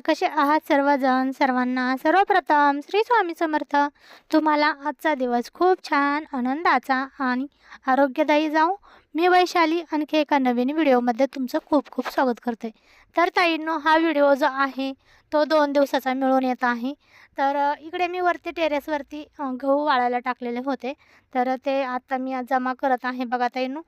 नमस्कार कसे आहात सर्वजण? सर्वांना सर्वप्रथम श्री स्वामी समर्थ. तुम्हाला आजचा दिवस खूप छान आनंदाचा आणि आरोग्यदायी जाऊ मी वैशाली आणखी एका नवीन व्हिडिओमध्ये तुमचं खूप खूप स्वागत करते. तर ताईंनो हा व्हिडिओ जो आहे तो दोन दिवसाचा मिळून येत आहे. तर इकडे मी वरती टेरेसवरती गहू वाळायला टाकलेले होते. तर ते आता मी आज जमा करत आहे बघा ताईंनो.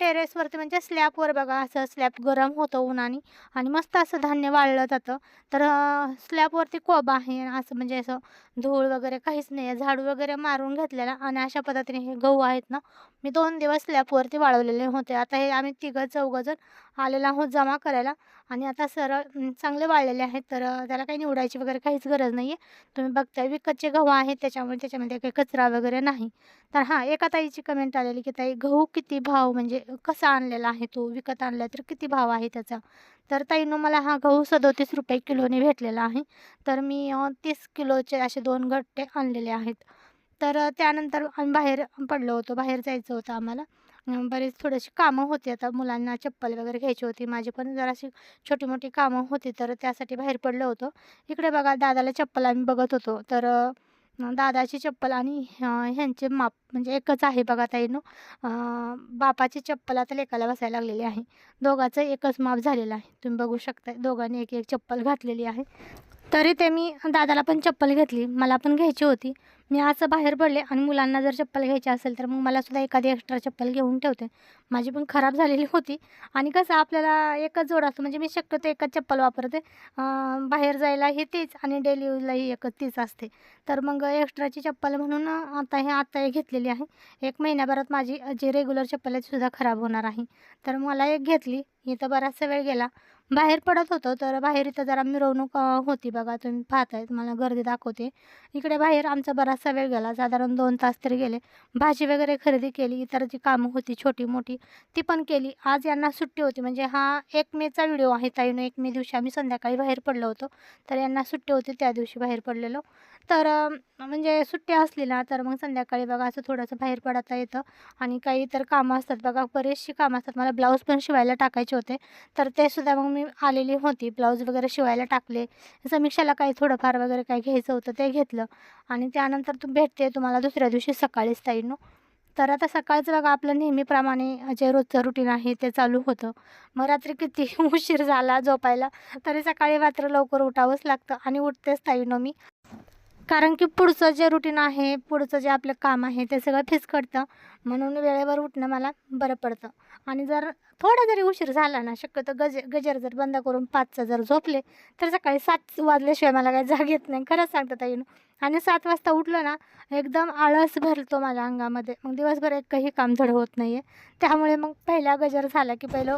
टेरेसवरती म्हणजे स्लॅबवर बघा असं स्लॅब गरम होतं उन्हाने आणि मस्त असं धान्य वाळलं जातं. तर स्लॅपवरती स्लॅबवरती कोब आहे असं म्हणजे असं धूळ वगैरे काहीच नाही आहे. झाडू वगैरे मारून घेतलेला आणि अशा पद्धतीने हे गहू आहेत ना मी दोन दिवस स्लॅबवरती वाळवलेले होते. आता हे आम्ही तिघं चौघंजण आलेलो आहोत जमा करायला आणि आता सरळ चांगले वाळलेले आहेत. तर त्याला काही निवडायची वगैरे काहीच गरज नाही आहे तुम्ही बघताय विकतचे गहू आहेत त्याच्यामुळे त्याच्यामध्ये काही कचरा वगैरे नाही. तर हां एका ताईची कमेंट आलेली की ताई गहू किती भाव म्हणजे कसा आणलेला आहे तो? विकत आणला तर किती भाव आहे त्याचा? तर ताईनं मला हा गहू सदोतीस रुपये किलोने भेटलेला आहे. तर मी तीस किलोचे असे दोन गट्टे आणलेले आहेत. तर त्यानंतर आम्ही बाहेर पडलो होतो बाहेर जायचं होतं आम्हाला. अ, बरेच थोडीशी कामं होती. आता मुलांना चप्पल वगैरे घ्यायची होती. माझी पण जराशी छोटी मोठी कामं होती तर त्यासाठी बाहेर पडलो होतो. इकडे बघा दादाला चप्पल आम्ही बघत होतो. तर दादाची चप्पल आणि ह्यांचे माप म्हणजे एकच आहे बघा ताईनो. बापाची चप्पल आता लेकाला बसायला लागलेली आहे. दोघाचं एकच माप झालेलं आहे. तुम्ही बघू शकता दोघांनी एक एक चप्पल घातलेली आहे. तरी ते मी दादाला पण चप्पल घेतली मला पण घ्यायची होती. मी असं बाहेर पडले आणि मुलांना जर चप्पल घ्यायची असेल तर मग मला सुद्धा एखादी एक्स्ट्रा चप्पल घेऊन ठेवते. माझी पण खराब झालेली होती. आणि कसं आपल्याला एकच जोड असतो म्हणजे मी शक्यतो एकच चप्पल वापरते. बाहेर बाहेर जायलाही तीच आणि डेली यूजलाही एकच तीच असते. तर मग एक्स्ट्राची चप्पल म्हणून आता हे आता हे घेतलेली आहे. एक महिन्याभरात माझी जी रेग्युलर चप्पल आहे सुद्धा खराब होणार आहे. तर मला एक घेतली इथं बराचसा वेळ गेला. बाहेर पडत होतो तर बाहेर इथं जरा मिरवणूक होती बघा तुम्ही पाहताय मला गर्दी दाखवते. इकडे बाहेर आमचा बराचसा वेळ गेला साधारण दोन तास तरी गेले. भाजी वगैरे खरेदी केली इतर जी कामं होती छोटी मोठी ती पण केली. आज यांना सुट्टी होती म्हणजे हा एक मेचा व्हिडिओ आहे ताईनं एक मे दिवशी आम्ही संध्याकाळी बाहेर पडलो होतो तर यांना सुट्टी होती त्या दिवशी बाहेर पडलेलो. तर म्हणजे सुट्टी असली ना तर मग संध्याकाळी बघा असं थोडंसं बाहेर पडता येतं. आणि काही इतर कामं असतात बघा बरेचशी कामं असतात. मला ब्लाऊज पण शिवायला टाकायचे होते तर ते सुद्धा मग मी आलेली होती ब्लाऊज वगैरे शिवायला टाकले. समीक्षाला काही थोडंफार वगैरे काही घ्यायचं होतं ते घेतलं. आणि त्यानंतर तू भेटते तुम्हाला दुसऱ्या दिवशी सकाळीच ताईनो. तर आता सकाळचं बघा आपलं नेहमीप्रमाणे जे रोजचं रुटीन आहे ते चालू होतं. मग रात्री किती उशीर झाला झोपायला तरी सकाळी मात्र लवकर उठावंच लागतं आणि उठतेच ताईनो मी. कारण की पुढचं जे रुटीन आहे पुढचं जे आपलं काम आहे ते सगळं फिसकटतं म्हणून वेळेवर उठणं मला बरं पडतं. आणि जर थोडा जरी उशीर झाला ना शक्यतो गज गजर जर बंद करून पाचचं जर झोपले तर सकाळी सात वाजल्याशिवाय मला काही जाग येत नाही. खरंच सांगतं ताईनं. आणि सात वाजता उठलं ना एकदम आळस भरतो माझ्या अंगामध्ये. मग दिवसभर एकही काम धड होत नाही आहे त्यामुळे मग पहिला गजर झाला की पहिलं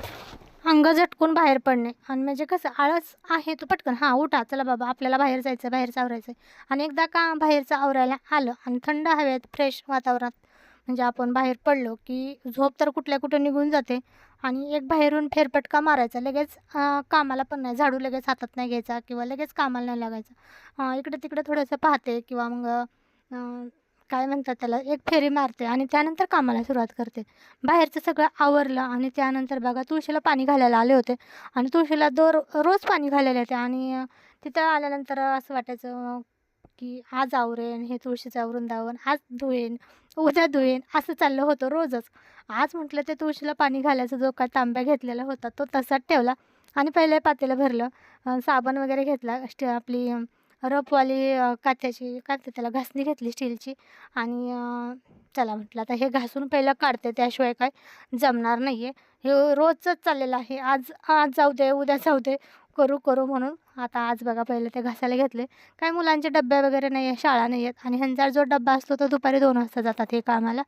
अंग झटकून बाहेर पडणे. आणि म्हणजे कसं आळस आहे तो पटकन. हां उठा. चला बाबा आपल्याला बाहेर जायचं बाहेरचं आवरायचं आहे आणि एकदा का बाहेरचं आवरायला आलं आणि थंड हवेत फ्रेश वातावरणात म्हणजे आपण बाहेर पडलो की झोप तर कुठल्या कुठं निघून जाते आणि एक बाहेरून फेरपटका मारायचा. लगेच कामाला पण नाही झाडू लगेच हातात नाही घ्यायचा किंवा लगेच कामाला नाही लागायचा. इकडं तिकडं तिकडे थोडंसं पाहते किंवा मग काय म्हणतात त्याला एक फेरी मारते आणि त्यानंतर कामाला सुरुवात करते. बाहेरचं सगळं आवरलं आणि त्यानंतर बघा तुळशीला पाणी घालायला आले होते आणि तुळशीला दर रोज पाणी घालायला येते आणि तिथं आल्यानंतर असं वाटायचं की आज आवरेन हे तुळशीचं वृंदावन आज धुवेन उद्या धुवेन असं चाललं होतं रोजच. आज म्हटलं ते तुळशीला पाणी घालायचा जो काय तांब्या घेतलेला होता तो तसाच ठेवला आणि पहिले पातेलं भरलं. साबण वगैरे घेतला स्टी आपली अं, रफवाली काथ्याची काय त्याला घासणी घेतली स्टीलची आणि चला म्हटलं आता हे घासून पहिलं काढते त्याशिवाय काय जमणार नाही आहे हे रोजच चाललेलं आहे. आज आज जाऊ दे उद्या जाऊ दे. करू करू म्हणून. आता आज बघा पहिले ते घासायला घेतले. काय मुलांचे डब्या वगैरे नाही आहे शाळा नाही आहेत. आणि ह्यांचा जो डब्बा असतो तो दुपारी दोन वाजता जातात हे कामाला.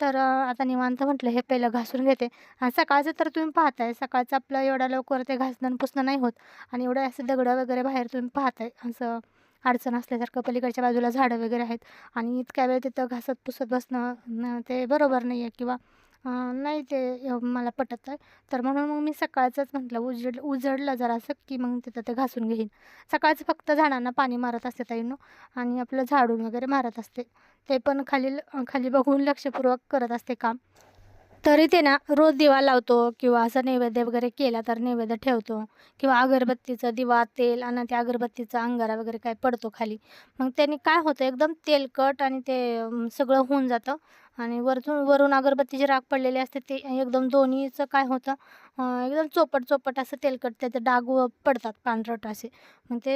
तर आता निवांत म्हटलं हे पहिलं घासून घेते. आणि सकाळचं तर तुम्ही पाहताय सकाळचं आपलं एवढ्या लवकर ते घासणं पुसणं नाही होत. आणि एवढं असं दगडं वगैरे बाहेर तुम्ही पाहताय असं अडचण असल्यासारखं पलीकडच्या बाजूला झाडं वगैरे आहेत. आणि इतक्या वेळ तिथं घासत पुसत बसणं ते बरोबर नाही आहे किंवा नाही ते मला पटत आहे तर म्हणून मग मी सकाळचंच म्हटलं उजड उजडलं जरासं की मग तिथं ते घासून घेईन. सकाळचं फक्त झाडांना पाणी मारत असते ताईनो आणि आपलं झाडून वगैरे मारत असते. ते पण खाली खाली बघून लक्षपूर्वक करत असते काम. तरी ते ना रोज दिवा लावतो किंवा असं नैवेद्य वगैरे केला तर नैवेद्य ठेवतो किंवा अगरबत्तीचं दिवा तेल आणि त्या अगरबत्तीचा अंगारा वगैरे काय पडतो खाली. मग त्याने काय होतं एकदम तेलकट आणि ते सगळं होऊन जातं. आणि वरतून वरून अगरबत्तीचे राख पडलेले असते ते एकदम दोन्हीचं काय होतं? एकदम चोपट चोपट असं तेलकट त्याचे डाग पडतात पांढरट असे. मग ते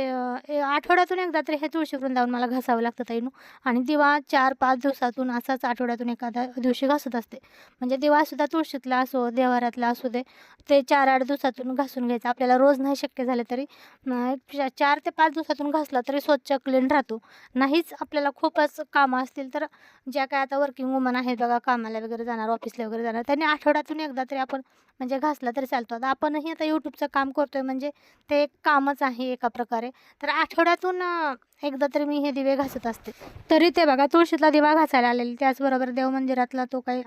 ए- आठवड्यातून एकदा तरी हे तुळशी वृंदावन मला घासावं लागतं ताईनू. आणि दिवा चार पाच दिवसातून असाच आठवड्यातून एखाद्या दिवशी घासत असते. म्हणजे दिवासुद्धा तुळशीतला असो देवाऱ्यातला असू दे ते चार आठ दिवसातून घासून घ्यायचं. आपल्याला रोज नाही शक्य झालं तरी चार ते पाच दिवसातून घासला तरी स्वच्छ क्लीन राहतो. नाहीच आपल्याला खूपच कामं असतील तर ज्या काय आता वर्किंग वुमन आहेत बघा कामाला वगैरे जाणार ऑफिसला वगैरे जाणार त्यांनी आठवड्यातून एकदा तरी आपण म्हणजे घासला तरी चालतो. आता आपणही आता यूट्यूबचं काम करतो आहे म्हणजे ते एक कामच आहे एका प्रकारे. तर आठवड्यातून एकदा तरी मी हे दिवे घासत असते. तरी ते बघा तुळशीतला दिवा घासायला आलेली त्याचबरोबर देवमंदिरातला तो काही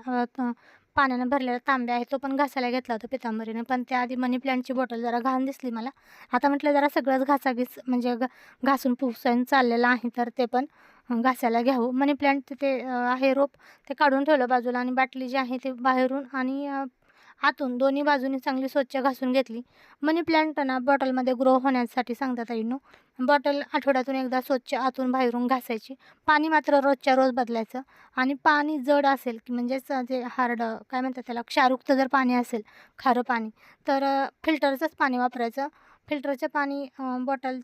पाण्यानं भरलेला तांब्या आहे तो पण घासायला घेतला होता पितांबरीने. पण त्याआधी मनी प्लॅन्टची बॉटल जरा घाण दिसली मला. आता म्हटलं जरा सगळंच घासाघीस म्हणजे घासून पुसायन चाललेलं आहे तर ते पण घासायला घ्यावं. मनी प्लॅन्ट ते आहे रोप ते काढून ठेवलं बाजूला आणि बाटली जी आहे ते बाहेरून आणि आतून दोन्ही बाजूनी चांगली स्वच्छ घासून घेतली. मनी प्लॅन्ट ना बॉटलमध्ये ग्रो होण्यासाठी सांगतात आईनो. बॉटल आठवड्यातून एकदा स्वच्छ आतून बाहेरून घासायची. पाणी मात्र रोजच्या रोज बदलायचं. आणि पाणी जड असेल की म्हणजेच जे हार्ड काय म्हणतात त्याला क्षारुक्त जर पाणी असेल खारं पाणी तर फिल्टरचंच पाणी वापरायचं. फिल्टरचं पाणी बॉटल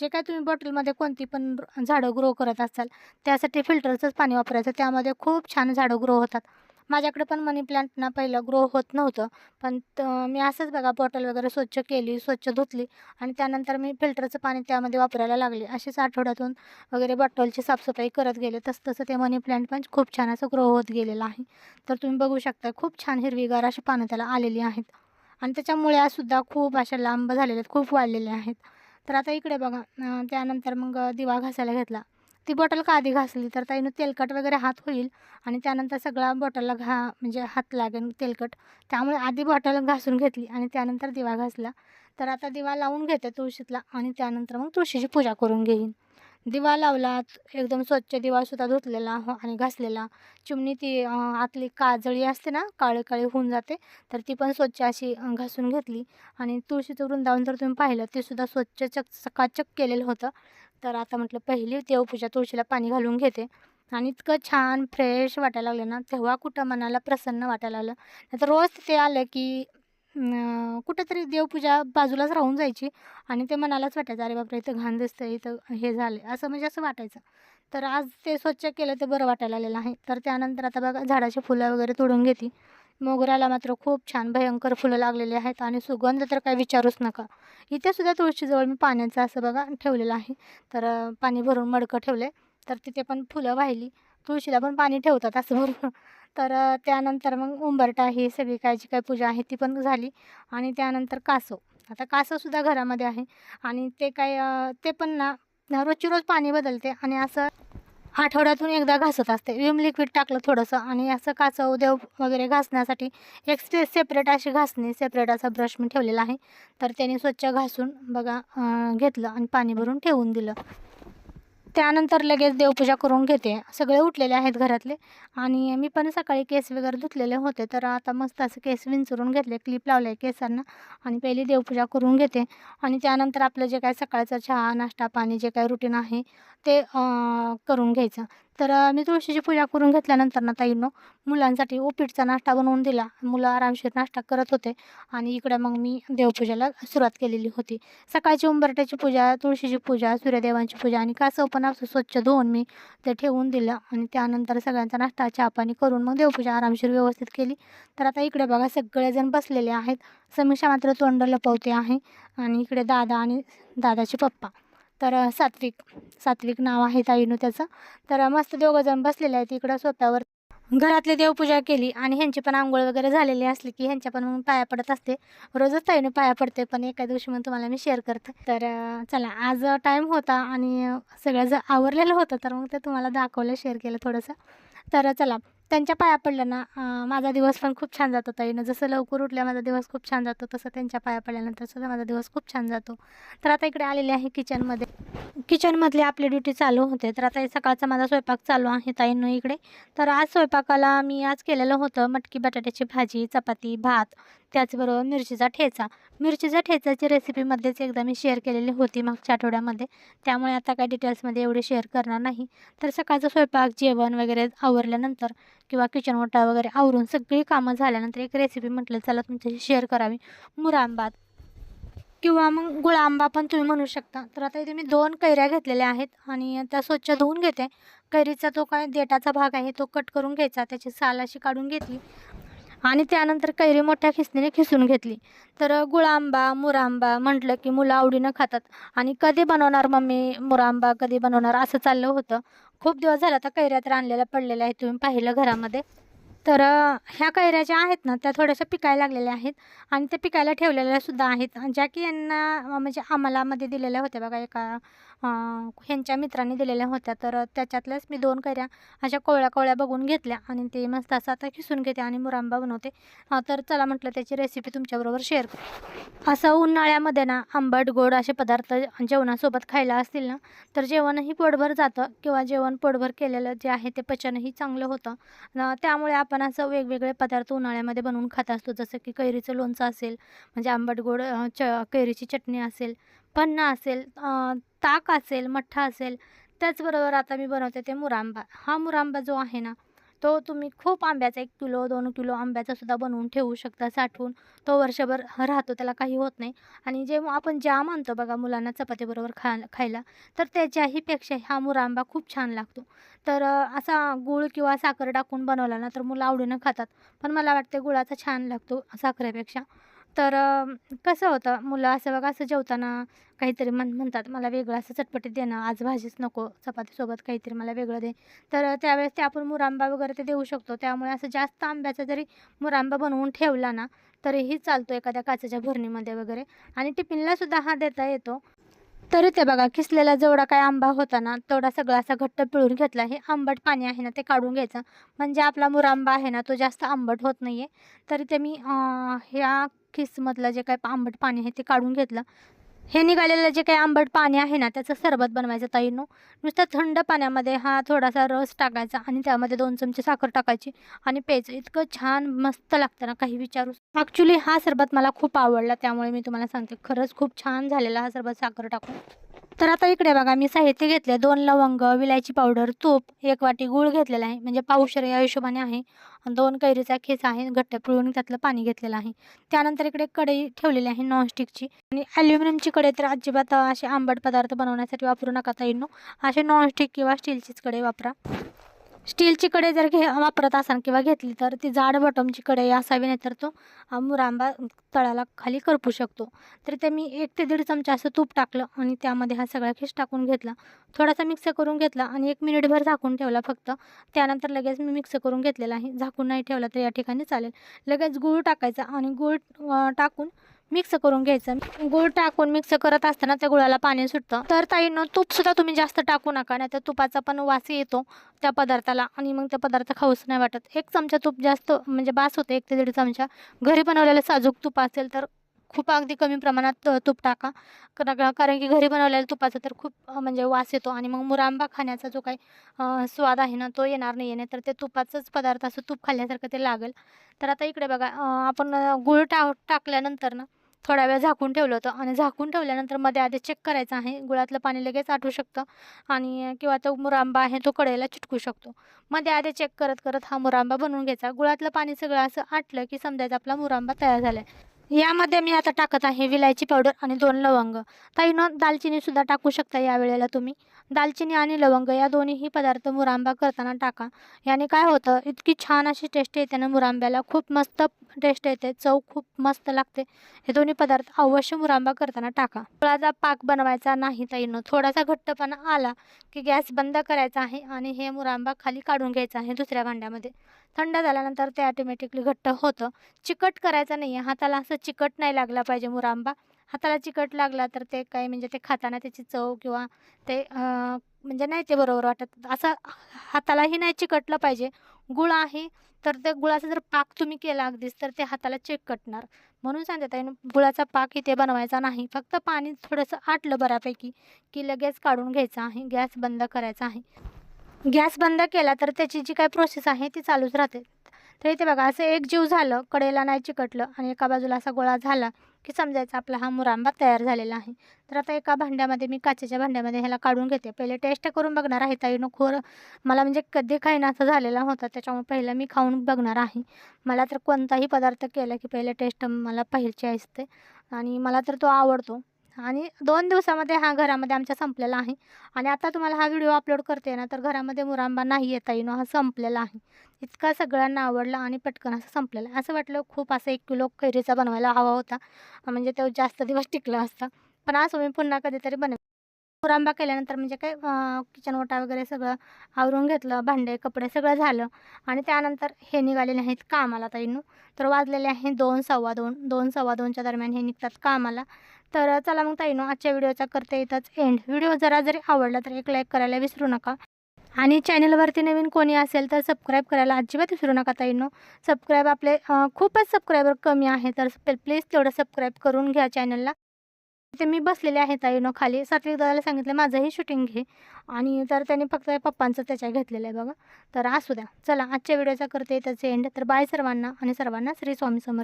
जे काय तुम्ही बॉटलमध्ये कोणती पण झाडं ग्रो करत असाल त्यासाठी फिल्टरचंच पाणी वापरायचं. त्यामध्ये खूप छान झाडं ग्रो होतात. माझ्याकडे पण मनी प्लांट ना पहिलं ग्रो होत नव्हतं. पण मी असंच बघा बॉटल वगैरे स्वच्छ केली स्वच्छ धुतली आणि त्यानंतर मी फिल्टरचं पाणी त्यामध्ये वापरायला लागले. असेच आठवड्यातून वगैरे बॉटलची साफसफाई करत गेले. तसं तसं ते मनी प्लांट पण खूप छान असं ग्रो होत गेलेलं आहे. तर तुम्ही बघू शकता खूप छान हिरवीगार अशी पानं त्याला आलेली आहेत. आणि त्याच्या मुळ्यासुद्धा खूप अशा लांब झालेल्या आहेत खूप वाढलेल्या आहेत. तर आता इकडे बघा त्यानंतर मग दिवा घासायला घेतला. ती बॉटल का आधी घासली? तर ताईनं तेलकट वगैरे हात होईल आणि त्यानंतर सगळा बॉटलला घा म्हणजे हात लागेल तेलकट. त्यामुळे आधी बॉटल घासून घेतली आणि त्यानंतर दिवा घासला. तर आता दिवा लावून घेते तुळशीतला आणि त्यानंतर मग तुळशीची पूजा करून घेईन. दिवा लावला एकदम स्वच्छ दिवासुद्धा धुतलेला हो आणि घासलेला. चिमणी ती आतली काजळी असते ना काळी काळी होऊन जाते तर ती पण स्वच्छ अशी घासून घेतली. आणि तुळशीचं वृंदावन जर तुम्ही पाहिलं ते सुद्धा स्वच्छ चक चकाचक केलेलं होतं. तर आता म्हटलं पहिली देवपूजा तुळशीला पाणी घालून घेते. आणि इतकं छान फ्रेश वाटायला लागलं ना तेव्हा कुठं मनाला प्रसन्न वाटायला लागलं. नाही तर रोज तिथे आलं की कुठंतरी देवपूजा बाजूलाच राहून जायची आणि ते मनालाच वाटायचं अरे बापरे इथं घाण दिसतं इथं हे झालं असं म्हणजे असं वाटायचं. तर आज ते स्वच्छ केलं ते बरं वाटायला आलेलं आहे. तर त्यानंतर आता बघा झाडाची फुलं वगैरे तोडून घेते. मोगऱ्याला मात्र खूप छान भयंकर फुलं लागलेली आहेत आणि सुगंध तर काय विचारूच नका. इथे सुद्धा तुळशीजवळ मी पाण्याचं असं बघा ठेवलेलं आहे. तर पाणी भरून मडकं ठेवले तर तिथे पण फुलं वाहिली. तुळशीला पण पाणी ठेवतात असं बरोबर तर त्यानंतर मग उंबरटा ही सगळी काय जी काय पूजा आहे ती पण झाली. आणि त्यानंतर कासव. आता कासवसुद्धा घरामध्ये आहे. आणि ते काय ते पण ना रोजची रोज पाणी बदलते आणि असं आठवड्यातून एकदा घासत असते. विम लिक्विड टाकलं थोडंसं आणि असं कासव देव वगैरे घासण्यासाठी एक स्टे सेपरेट अशी घासणी सेपरेट असा ब्रश मी ठेवलेला आहे. तर त्याने स्वच्छ घासून बघा घेतलं आणि पाणी भरून ठेवून दिलं. त्यानंतर लगेच देवपूजा करून घेते. सगळे उठलेले आहेत घरातले. आणि मी पण सकाळी केस वगैरे धुतलेले होते. तर आता मस्त असं केस विंचरून घेतले. क्लिप लावले केसांना. आणि पहिली देवपूजा करून घेते. आणि त्यानंतर आपलं जे काय सकाळचं चहा नाश्ता पाणी जे काय रुटीन आहे ते करून घ्यायचं. तर मी तुळशीची पूजा करून घेतल्यानंतर ना ताईंनो मुलांसाठी ओपीटचा नाश्ता बनवून दिला. मुलं आरामशीर नाश्ता करत होते आणि इकडे मग मी देवपूजेला सुरुवात केलेली होती. सकाळची उंबरट्याची पूजा तुळशीची पूजा सूर्यदेवांची पूजा आणि कासव पण असं स्वच्छ धुवून मी ते ठेवून दिलं आणि त्यानंतर सगळ्यांचा नाश्ता चहा पाणी करून मग देवपूजा आरामशीर व्यवस्थित केली. तर आता इकडे बघा सगळेजण बसलेले आहेत. समीक्षा मात्र तोंड लपवते आहे आणि इकडे दादा आणि दादाचे पप्पा. तर सात्विक सात्विक नाव आहे ताईनं त्याचं. तर मस्त दोघंजण बसलेले आहेत इकडं स्वतःवर. घरातली देवपूजा केली आणि ह्यांची पण आंघोळ वगैरे झालेली असली की ह्यांच्या पण मग पाया पडत असते. रोजच ताईनं पाया पडते पण एका दिवशी मग तुम्हाला मी शेअर करते. तर चला आज टाईम होता आणि सगळं जर आवरलेलं होतं तर मग ते तुम्हाला दाखवलं शेअर केलं थोडंसं. तर चला त्यांच्या पाया पडल्या ना माझा दिवस पण खूप छान जातो ताईनं. जसं लवकर उठल्या माझा दिवस खूप छान जातो. तसं त्यांच्या पाया पडल्यानंतर सुद्धा माझा दिवस खूप छान जातो. तर आता इकडे आलेले आहे किचनमध्ये. किचनमधली आपली ड्युटी चालू होते. तर आता सकाळचा माझा स्वयंपाक चालू आहे ताईनं इकडे. तर आज स्वयंपाकाला मी आज केलेलं होतं मटकी बटाट्याची भाजी चपाती भात. त्याचबरोबर मिरचीचा ठेचा. मिरचीच्या ठेचाची रेसिपीमध्येच एकदा मी शेअर केलेली होती मागच्या आठवड्यामध्ये. त्यामुळे आता काय डिटेल्समध्ये एवढे शेअर करणार नाही. तर सकाळचा स्वयंपाक जेवण वगैरे आवरल्यानंतर किंवा किचन ओटा वगैरे आवरून सगळी कामं झाल्यानंतर एक रेसिपी म्हटलं चला तुमच्याशी शेअर करावी. मुरांबात किंवा मग गुळांबा पण तुम्ही म्हणू शकता. तर आता इथे मी दोन कैऱ्या घेतलेल्या आहेत आणि त्या स्वच्छ धुवून घेते. कैरीचा तो काय देटाचा भाग आहे तो कट करून घ्यायचा. त्याची साल अशी काढून घेतली. आणि त्यानंतर कैरी मोठ्या खिसणीने खिसून घेतली. तर गुळांबा मुरांबा म्हटलं की मुलं आवडीनं खातात. आणि कधी बनवणार मम्मी मुरांबा कधी बनवणार असं चाललं होतं. खूप दिवस झाला तर कैऱ्या तर आणलेल्या पडलेल्या आहेत तुम्ही पाहिलं घरामध्ये. तर ह्या कैऱ्या ज्या आहेत ना त्या थोड्याशा पिकायला लागलेल्या आहेत. आणि त्या पिकायला ठेवलेल्या सुद्धा आहेत. ज्या की यांना म्हणजे आम्हाला मध्ये दिलेल्या होत्या बघा एका ह्यांच्या मित्रांनी दिलेल्या होत्या. तर त्याच्यातल्याच मी दोन कैऱ्या अशा कोवळ्या कोवळ्या बघून घेतल्या आणि ते मस्त असं आता खिसून घेते आणि मुरांबा बनवते. तर चला म्हटलं त्याची रेसिपी तुमच्याबरोबर शेअर करू. असं उन्हाळ्यामध्ये ना आंबट गोड असे पदार्थ जेवणासोबत खायला असतील ना तर जेवणही पोटभर जातं किंवा जेवण पोटभर केलेलं जे आहे ते पचनही चांगलं होतं. त्यामुळे आपण असं वेगवेगळे पदार्थ उन्हाळ्यामध्ये बनवून खात असतो. जसं की कैरीचं लोणचं असेल म्हणजे आंबट गोड च कैरीची चटणी असेल पन्ना असेल ताक असेल मठ्ठा असेल त्याचबरोबर आता मी बनवते ते मुरांबा. हा मुरांबा जो आहे ना तो तुम्ही खूप आंब्याचा एक किलो दोन किलो आंब्याचा सुद्धा बनवून ठेवू शकता साठवून. तो वर्षभर राहतो त्याला काही होत नाही. आणि जे आपण जाम आणतो बघा मुलांना चपातीबरोबर खा खायला तर त्याच्याही पेक्षा हा मुरांबा खूप छान लागतो. तर असा गूळ किंवा साखर टाकून बनवला ना तर मुलं आवडीनं खातात. पण मला वाटते गुळाचा छान लागतो साखरेपेक्षा. तर कसं होतं मुलं असं बघा असं जेवताना काहीतरी म्हण म्हणतात मला वेगळं असं चटपटीत देणं आज भाजीच नको चपातीसोबत काहीतरी मला वेगळं दे. तर त्यावेळेस ते आपण मुरांबा वगैरे ते देऊ शकतो. त्यामुळे असं जास्त आंब्याचा जरी मुरांबा बनवून ठेवला ना तरीही चालतो एखाद्या काचेच्या भरणीमध्ये वगैरे. आणि टिफिनलासुद्धा हा देता येतो. तरी ते बघा किसलेला जेवढा काय आंबा होता ना तेवढा सगळा असा घट्ट पिळून घेतला. हे आंबट पाणी आहे ना ते काढून घ्यायचं. म्हणजे आपला मुरांबा आहे ना तो जास्त आंबट होत नाही आहे तरी ते मी ह्या खिसमधलं जे काय आंबट पाणी आहे ते काढून घेतलं. हे निघालेलं जे काही आंबट पाणी आहे ना त्याचं सरबत बनवायचं ताईनो. नुसतं थंड पाण्यामध्ये हा थोडासा रस टाकायचा आणि त्यामध्ये दोन चमचे साखर टाकायची आणि प्यायचं. इतकं छान मस्त लागतं ना काही विचारू. ॲक्च्युली हा सरबत मला खूप आवडला त्यामुळे मी तुम्हाला सांगते. खरंच खूप छान झालेला हा सरबत साखर टाकून. तर आता इकडे बघा मी साहित्य घेतले दोन लवंग विलायची पावडर तूप एक वाटी गूळ घेतलेला आहे. म्हणजे पावशर या हिशोबाने आहे. आणि दोन कैरीचा खेस आहे. घट्ट पिळून त्यातलं पाणी घेतलेलं आहे. त्यानंतर इकडे कढई ठेवलेली आहे नॉनस्टिकची. आणि ॲल्युमिनियमची कढई तर अजिबात असे आंबट पदार्थ बनवण्यासाठी वापरू नका ताईंनो. असे नॉनस्टिक किंवा स्टीलचीच कढई वापरा. स्टीलची कढई जर घे वापरत असाल किंवा घेतली तर ती जाड बटमची कढई असावी नाही तर तो मुरांबा तळाला खाली करपू शकतो. तर ते मी एक ते दीड चमचा असं तूप टाकलं आणि त्यामध्ये हा सगळा खिस टाकून घेतला. थोडासा मिक्स करून घेतला आणि एक मिनिटभर झाकून ठेवला फक्त. त्यानंतर लगेच मी मिक्स करून घेतलेला आहे. झाकून नाही ठेवला तर या ठिकाणी चालेल. लगेच गूळ टाकायचा आणि गूळ टाकून मिक्स करून घ्यायचं. गूळ टाकून मिक्स करत असताना त्या गुळाला पाणी सुटतं. तर ताईनं तूपसुद्धा तुम्ही जास्त टाकू नका नाही तर तुपाचा पण वास येतो त्या पदार्थाला आणि मग त्या पदार्थ खाऊच नाही वाटत. एक चमचा तूप जास्त म्हणजे बास होते एक ते दीड चमचा. घरी बनवलेलं साजूक तूप असेल तर खूप अगदी कमी प्रमाणात तूप टाका. कारण की घरी बनवलेल्या तुपाचा तर खूप म्हणजे वास येतो आणि मग मुरांबा खाण्याचा जो काही स्वाद आहे ना तो येणार नाही आहे तर ते तुपाचंच पदार्थ असं तूप खाल्ल्यासारखं ते लागेल. तर आता इकडे बघा आपण गुळ गूळ टा टाकल्यानंतर ना थोडा वेळ झाकून ठेवलं होतं आणि झाकून ठेवल्यानंतरमध्ये आधी चेक करायचं आहे. गुळातलं पाणी लगेच आटू शकतं आणि किंवा तो मुरांबा आहे तो कडेला चिटकू शकतो. मध्ये आधी चेक करत करत हा मुरांबा बनवून घ्यायचा. गुळातलं पाणी सगळं असं आटलं की समजायचं आपला मुरांबा तयार झाला आहे यामध्ये मी आता टाकत आहे विलायची पावडर आणि दोन लवंग. ताईनं दालचिनीसुद्धा टाकू शकता या वेळेला तुम्ही? दालचिनी आणि लवंग या दोन्हीही पदार्थ मुरांबा करताना टाका. याने काय होतं इतकी छान अशी टेस्ट येते ना मुरांब्याला. खूप मस्त टेस्ट येते चव खूप मस्त लागते. हे दोन्ही पदार्थ अवश्य मुरांबा करताना टाका. गुळाचा पाक बनवायचा नाही ताईनं. थोडासा घट्टपणा आला की गॅस बंद करायचा आहे आणि हे मुरांबा खाली काढून घ्यायचा आहे दुसऱ्या भांड्यामध्ये. थंड झाल्यानंतर ते ऑटोमॅटिकली घट्ट होतं. चिकट करायचं नाही आहे हाताला असं चिकट नाही लागला पाहिजे मुरांबा. हाताला चिकट लागला तर ते काही म्हणजे ते खाताना त्याची चव किंवा ते म्हणजे नाही ते बरोबर वाटत. असं हातालाही नाही चिकटलं पाहिजे. गुळ आहे तर त्या गुळाचा जर पाक तुम्ही केला अगदीच तर ते हाताला चिकटणार. म्हणून सांगते ताई गुळाचा पाक इथे बनवायचा नाही. फक्त पाणी थोडंसं आटलं बऱ्यापैकी की लगेच काढून घ्यायचं आहे गॅस बंद करायचा आहे. गॅस बंद केला तर त्याची जी काही प्रोसेस आहे ती चालूच राहते. तर इथे बघा असं एक जीव झालं कडेला नाही चिकटलं आणि एका बाजूला असा गोळा झाला की समजायचं आपला हा मुरांबा तयार झालेला आहे. तर आता एका भांड्यामध्ये मी काचेच्या भांड्यामध्ये ह्याला काढून घेते. पहिले टेस्ट करून बघणार आहे ताईनं खोर मला म्हणजे कधी खाईना असं झालेला होता त्याच्यामुळे पहिलं मी खाऊन बघणार आहे. मला तर कोणताही पदार्थ केला की पहिले टेस्ट मला पाहिजे असते. आणि मला तर तो आवडतो. आणि दोन दिवसामध्ये हा घरामध्ये आमच्या संपलेला आहे. आणि आता तुम्हाला हा व्हिडिओ अपलोड करते ना तर घरामध्ये मुरांबा नाही येता येणं हा संपलेला आहे. इतका सगळ्यांना आवडला आणि पटकन असं संपलेलं आहे. असं वाटलं खूप असं एक किलो कैरीचा बनवायला हवा होता. म्हणजे तो जास्त दिवस टिकला असता. पण असं मी पुन्हा कधीतरी बनव मुरांबा केल्यानंतर म्हणजे काय किचन ओटा वगैरे सगळं आवरून घेतलं भांडे कपडे सगळं झालं. आणि त्यानंतर हे निघालेले आहेत कामाला ताईंनो तर वाजलेले आहे दोन सव्वा दोन दोन सव्वा दोनच्या दरम्यान हे निघतात कामाला. तर चला मग ताईनो आजच्या व्हिडिओचा करते इथंच एंड व्हिडिओ जरा जरी आवडला तर एक लाईक करायला विसरू नका. आणि चॅनलवरती नवीन कोणी असेल तर सबस्क्राईब करायला अजिबात विसरू नका ताईंनो सबस्क्राईब आपले खूपच सबस्क्रायबर कमी आहे. तर प्लीज तेवढं सबस्क्राईब करून घ्या चॅनलला ते मी बसलेले आहे ताईनो खाली. सात्विक दादाला सांगितलं माझंही शूटिंग घे. आणि तर त्यांनी फक्त पप्पांचं त्याच्या घेतलेलं आहे बघा. तर असू द्या. चला आजच्या व्हिडिओचा करते त्याचे एंड तर बाय सर्वांना आणि सर्वांना श्री स्वामी समर्थ.